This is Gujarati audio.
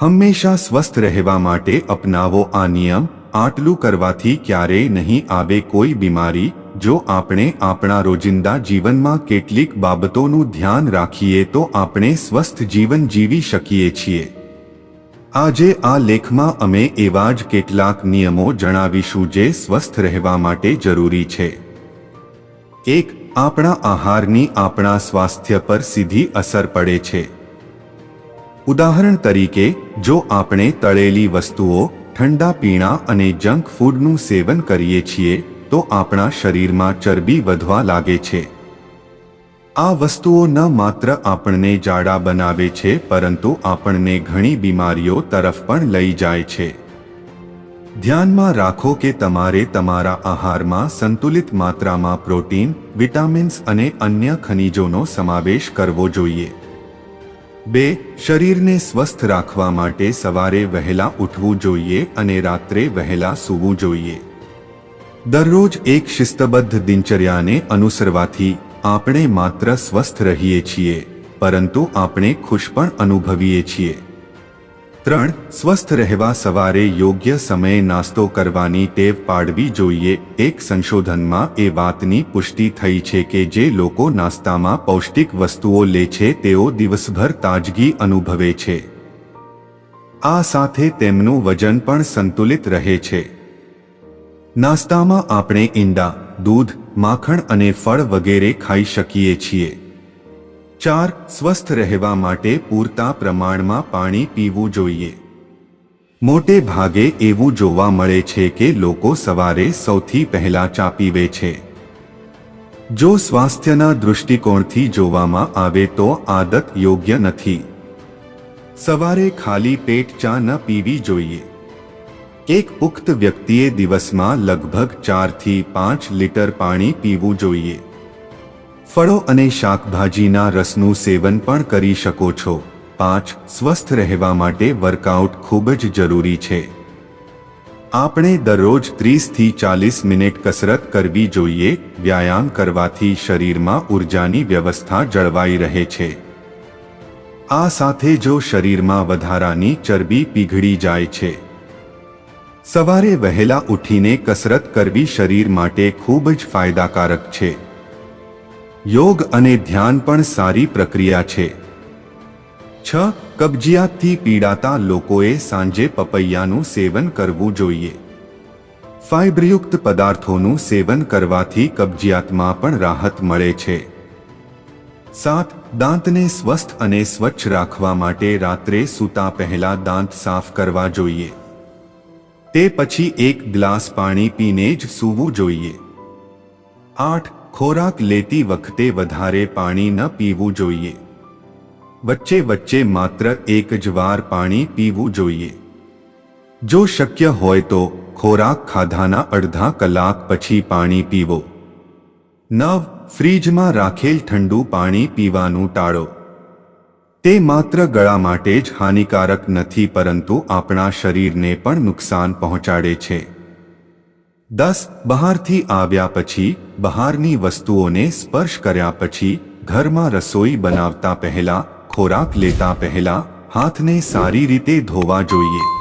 હંમેશા સ્વસ્થ રહેવા માટે અપનાવો આ નિયમ. આટલું કરવાથી ક્યારેય નહીં આવે કોઈ બીમારી. જો આપણે આપણા રોજિંદા જીવનમાં કેટલીક બાબતોનું ધ્યાન રાખીએ તો આપણે સ્વસ્થ જીવન જીવી શકીએ છીએ. આજે આ લેખમાં અમે એવા જ કેટલાક નિયમો જણાવીશું જે સ્વસ્થ રહેવા માટે જરૂરી છે. એક, આપણા આહારની આપણા સ્વાસ્થ્ય પર સીધી અસર પડે છે. ઉદાહરણ તરીકે, જો આપણે તળેલી વસ્તુઓ, ઠંડા પીણા અને જંક ફૂડનું સેવન કરીએ છીએ, તો આપણા શરીરમાં ચરબી વધવા લાગે છે. આ વસ્તુઓ ન માત્ર આપણને જાડા બનાવે છે, પરંતુ આપણને ઘણી બીમારીઓ તરફ પણ લઈ જાય છે. ધ્યાનમાં રાખો કે તમારે તમારા આહારમાં સંતુલિત માત્રામાં પ્રોટીન, વિટામિન્સ અને અન્ય ખનિજોનો સમાવેશ કરવો જોઈએ. બે, શરીરને સ્વસ્થ રાખવા માટે સવારે વહેલા ઉઠવું જોઈએ અને રાત્રે વહેલા સૂવું જોઈએ. દરરોજ એક શિસ્તબદ્ધ દિનચર્યાને અનુસરવાથી આપણે માત્ર સ્વસ્થ રહીએ છીએ, પરંતુ આપણે ખુશ પણ અનુભવીએ છીએ. ત્રણ, સ્વસ્થ રહેવા સવારે યોગ્ય સમયે નાસ્તો કરવાની ટેવ પાડવી જોઈએ. એક, સંશોધનમાં એ વાતની પુષ્ટિ થઈ છે કે જે લોકો નાસ્તામાં પૌષ્ટિક વસ્તુઓ લે છે, તેઓ દિવસભર તાજગી અનુભવે છે. આ સાથે તેમનું વજન પણ સંતુલિત રહે છે. નાસ્તામાં આપણે ઈંડા, દૂધ, માખણ અને ફળ વગેરે ખાઈ શકીએ છીએ. ચાર સ્વસ્થ રહેવા માટે પૂરતા પ્રમાણમાં પાણી પીવું જોઈએ. મોટે ભાગે એવું જોવા મળે છે કે લોકો સવારે સૌથી પહેલા ચા પીવે છે. જો સ્વાસ્થ્યના દૃષ્ટિકોણથી જોવામાં આવે તો આદત યોગ્ય નથી. સવારે ખાલી પેટ ચા ન પીવી જોઈએ. એક પુખ્ત વ્યક્તિએ દિવસમાં લગભગ ચારથી પાંચ લીટર પાણી પીવું જોઈએ. ફળો અને શાકભાજીના રસનું સેવન પણ કરી શકો છો. પાંચ, સ્વસ્થ રહેવા માટે વર્કઆઉટ ખૂબ જ જરૂરી છે. આપણે દરરોજ ત્રીસથી ચાલીસ મિનિટ કસરત કરવી જોઈએ. વ્યાયામ કરવાથી શરીરમાં ઉર્જાની વ્યવસ્થા જળવાઈ રહે છે. આ સાથે જો શરીરમાં વધારાની ચરબી પીઘળી જાય છે. સવારે વહેલા ઉઠીને કસરત કરવી શરીર માટે ખૂબ જ ફાયદાકારક છે. યોગ અને ધ્યાન પણ સારી પ્રક્રિયા છે. છ, કબજિયાતથી પીડાતા લોકોએ સાંજે પપૈયાનું સેવન કરવું જોઈએ. ફાઇબરયુક્ત પદાર્થોનું સેવન કરવાથી કબજિયાતમાં પણ રાહત મળે છે. સાત, દાંતને સ્વસ્થ અને સ્વચ્છ રાખવા માટે રાત્રે સૂતા પહેલા દાંત સાફ કરવા જોઈએ. તે પછી એક ગ્લાસ પાણી પીને જ સૂવું જોઈએ. આઠ ખોરાક લેતી વખતે વધારે પાણી ન પીવું જોઈએ. વચ્ચે વચ્ચે માત્ર એક જ વાર પાણી પીવું જોઈએ. જો શક્ય હોય તો ખોરાક ખાધાના અડધા કલાક પછી પાણી પીવો. નવ, ફ્રીજમાં રાખેલ ઠંડુ પાણી પીવાનું ટાળો. તે માત્ર ગળા માટે જ હાનિકારક નથી, પરંતુ આપણા શરીરને પણ નુકસાન પહોંચાડે છે. દસ બહારથી આવ્યા પછી બહારની વસ્તુઓને સ્પર્શ કર્યા પછી ઘરમાં રસોઈ બનાવતા પહેલા ખોરાક લેતા પહેલા હાથને સારી રીતે ધોવા જોઈએ.